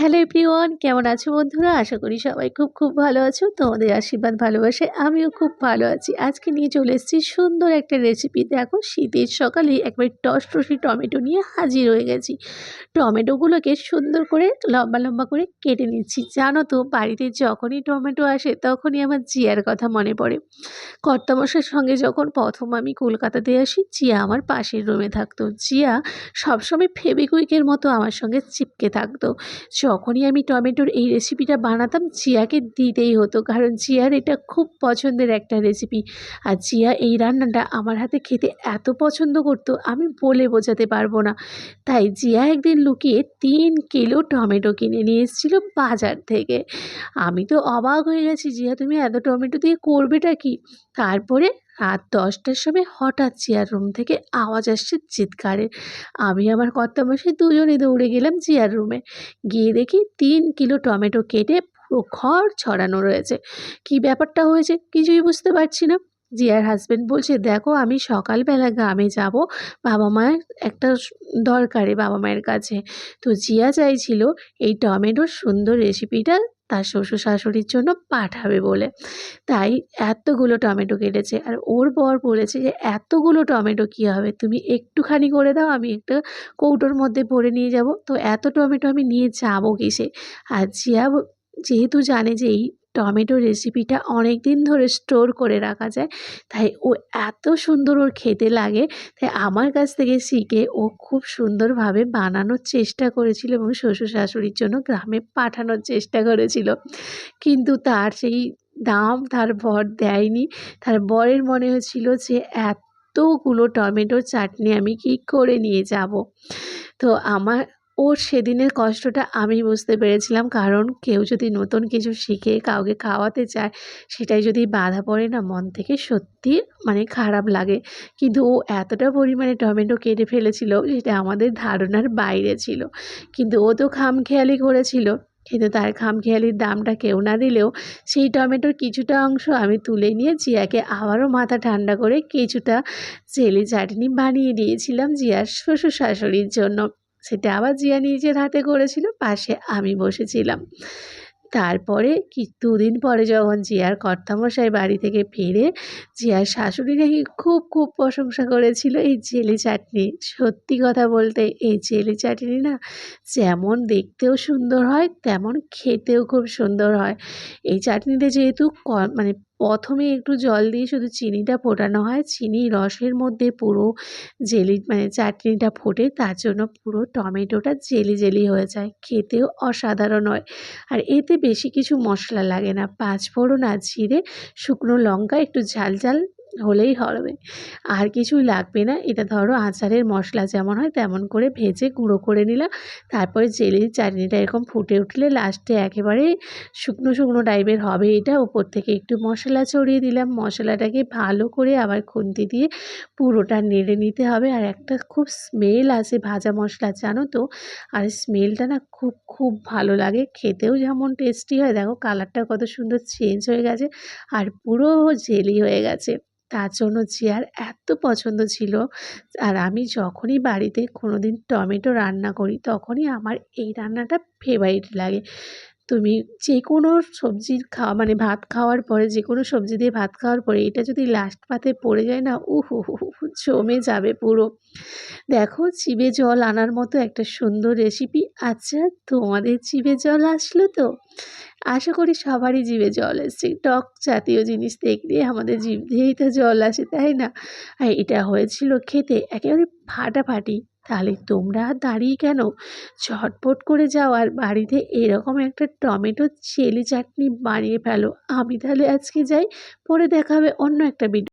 Hello everyone, কেমন আছো বন্ধুরা? আশা করি সবাই খুব খুব ভালো আছো। তোমাদের আশীর্বাদ ভালোবাসে আমিও খুব ভালো আছি। আজকে নিয়ে চলে এসেছি সুন্দর একটা রেসিপি দেখো, শীতের সকালে একবার টসটসি টমেটো নিয়ে হাজির হয়ে গেছি। টমেটোগুলোকে সুন্দর করে লম্বা লম্বা করে কেটে নিচ্ছি। জানো তো, বাড়িতে যখনই টমেটো আসে, তখনই আমার জিয়ার কথা মনে পড়ে। কর্তামশার সঙ্গে যখন প্রথম আমি কলকাতাতে আসি, জিয়া আমার পাশের রুমে থাকতো। জিয়া সবসময় ফেবিকুইকের মতো আমার সঙ্গে চিপকে থাকতো। যখনই আমি টমেটোর এই রেসিপিটা বানাতাম জিয়াকে দিতেই হতো। কারণ জিয়ার এটা খুব পছন্দের একটা রেসিপি আর জিয়া এই রান্নাটা আমার হাতে খেতে এত পছন্দ করতো, আমি বলে বোঝাতে পারব না। তাই জিয়া একদিন লুকিয়ে তিন কিলো টমেটো কিনে নিয়ে এসেছিল বাজার থেকে। আমি তো অবাক হয়ে গেছি, জিয়া, তুমি এত টমেটো দিয়ে করবেটা কি? তারপরে রাত দশটার সময় হঠাৎ চেয়ার রুম থেকে আওয়াজ আসছে চিৎকারের আমি আমার কর্তামশাই দুজনে দৌড়ে গেলাম চেয়ার রুমে। গিয়ে দেখি তিন কিলো টমেটো কেটে পুরো খড় ছড়ানো রয়েছে। কি ব্যাপারটা হয়েছে কিছুই বুঝতে পারছি না। জিয়ার হাজব্যান্ড বলছে, দেখো, আমি সকালবেলা গ্রামে যাব। বাবা মায়ের একটা দরকারে বাবা মায়ের কাছে। তো জিয়া চাইছিল এই টমেটোর সুন্দর রেসিপিটা তার শ্বশুর শাশুড়ির জন্য পাঠাবে বলে। তাই এতগুলো টমেটো কেটেছে। আর ওর বর বলেছে যে, এতগুলো টমেটো কী হবে? তুমি একটুখানি করে দাও, আমি একটা কৌটোর মধ্যে ভরে নিয়ে যাব। তো এত টমেটো আমি নিয়ে যাব কিসে? আর জিয়া যেহেতু জানে যে এই টমেটো রেসিপিটা অনেক দিন ধরে স্টোর করে রাখা যায়। তাই ও এত সুন্দর ওর খেতে লাগে, তাই আমার কাছ থেকে শিখে ও খুব সুন্দরভাবে বানানোর চেষ্টা করেছিল এবং শ্বশুর শাশুড়ির জন্য গ্রামে পাঠানোর চেষ্টা করেছিল। কিন্তু তার সেই দাম তার বর দেয়নি। তার বরের মনে হয়েছিল যে এতগুলো টমেটোর চাটনি আমি কী করে নিয়ে যাব? তো আমার ওর সেদিনের কষ্টটা আমি বুঝতে পেরেছিলাম। কারণ কেউ যদি নতুন কিছু শিখে কাউকে খাওয়াতে চায়, সেটাই যদি বাধা পড়ে না, মন থেকে সত্যি মানে খারাপ লাগে। কিন্তু ও এতটা পরিমাণে টমেটো কেটে ফেলেছিল যেটা আমাদের ধারণার বাইরে ছিল। কিন্তু ও তো খামখেয়ালি করেছিল, কিন্তু তার খামখেয়ালির দামটা কেউ না দিলেও সেই টমেটোর কিছুটা অংশ আমি তুলে নিয়ে জিয়াকে আবারও মাথা ঠান্ডা করে কিছুটা চেলি চাটনি বানিয়ে দিয়েছিলাম জিয়ার শ্বশুর শাশুড়ির জন্য। সেটা আবার জিয়া নিজের হাতে করেছিল, পাশে আমি বসেছিলাম। তারপরে কি দুদিন পরে যখন জিয়ার কর্তামশাই বাড়ি থেকে ফিরে, জিয়ার শাশুড়ি নাকি খুব খুব প্রশংসা করেছিল এই জেলি চাটনি। সত্যি কথা বলতে, এই জেলি চাটনি না যেমন দেখতেও সুন্দর হয়, তেমন খেতেও খুব সুন্দর হয়। এই চাটনিতে যেহেতু মানে প্রথমে একটু জল দিয়ে শুধু চিনিটা ফোটানো হয়। চিনি রসের মধ্যে পুরো জেলি মানে চাটনিটা ফোটে, তার জন্য পুরো টমেটোটা জেলি জেলি হয়ে যায়। খেতেও অসাধারণ হয়। আর এতে বেশি কিছু মশলা লাগে না। পাঁচফোড়ন আর জিরে, শুকনো লঙ্কা, একটু ঝাল ঝাল হলেই হবে। আর কিছুই লাগবে না। এটা ধরো আচারের মশলা যেমন হয় তেমন করে ভেজে গুঁড়ো করে নিলাম। তারপরে জেলির চাটনিটা এরকম ফুটে উঠলে লাস্টে একেবারে শুকনো শুকনো টাইপের হবে এটা। উপর থেকে একটু মশলা ছড়িয়ে দিলাম। মশলাটাকে ভালো করে আবার খুন্তি দিয়ে পুরোটা নেড়ে নিতে হবে। আর একটা খুব স্মেল আসে ভাজা মশলা, জানো তো? আর স্মেলটা না খুব খুব ভালো লাগে। খেতেও যেমন টেস্টি হয়। দেখো কালারটা কত সুন্দর চেঞ্জ হয়ে গেছে। আর পুরো জেলি হয়ে গেছে। তার জন্য চেয়ার এত পছন্দ ছিল। আর আমি যখনই বাড়িতে কোনো দিন টমেটো রান্না করি, তখনই আমার এই রান্নাটা ফেভারিট লাগে। তুমি যে কোনো সবজির খাওয়া মানে ভাত খাওয়ার পরে যে কোনো সবজি দিয়ে ভাত খাওয়ার পরে, এটা যদি লাস্ট পাতে পড়ে যায় না, উহু জমে যাবে পুরো। দেখো, চিবে জল আনার মতো একটা সুন্দর রেসিপি আচ্ছা তোমাদের চিবে জল আসলো তো? আশা করি সবারই জিভে জল এসছে। টক জাতীয় জিনিস দেখলে আমাদের জিভ দিয়েই তো জল আসে, তাই না? আর এটা হয়েছিল খেতে একেবারে ফাটাফাটি। তাহলে তোমরা আর দাঁড়িয়ে কেন? ঝটপট করে যাও আর বাড়িতে এরকম একটা টমেটো চেলি চাটনি বানিয়ে ফেলো। আমি তাহলে আজকে যাই, পরে দেখাবে অন্য একটা ভিডিও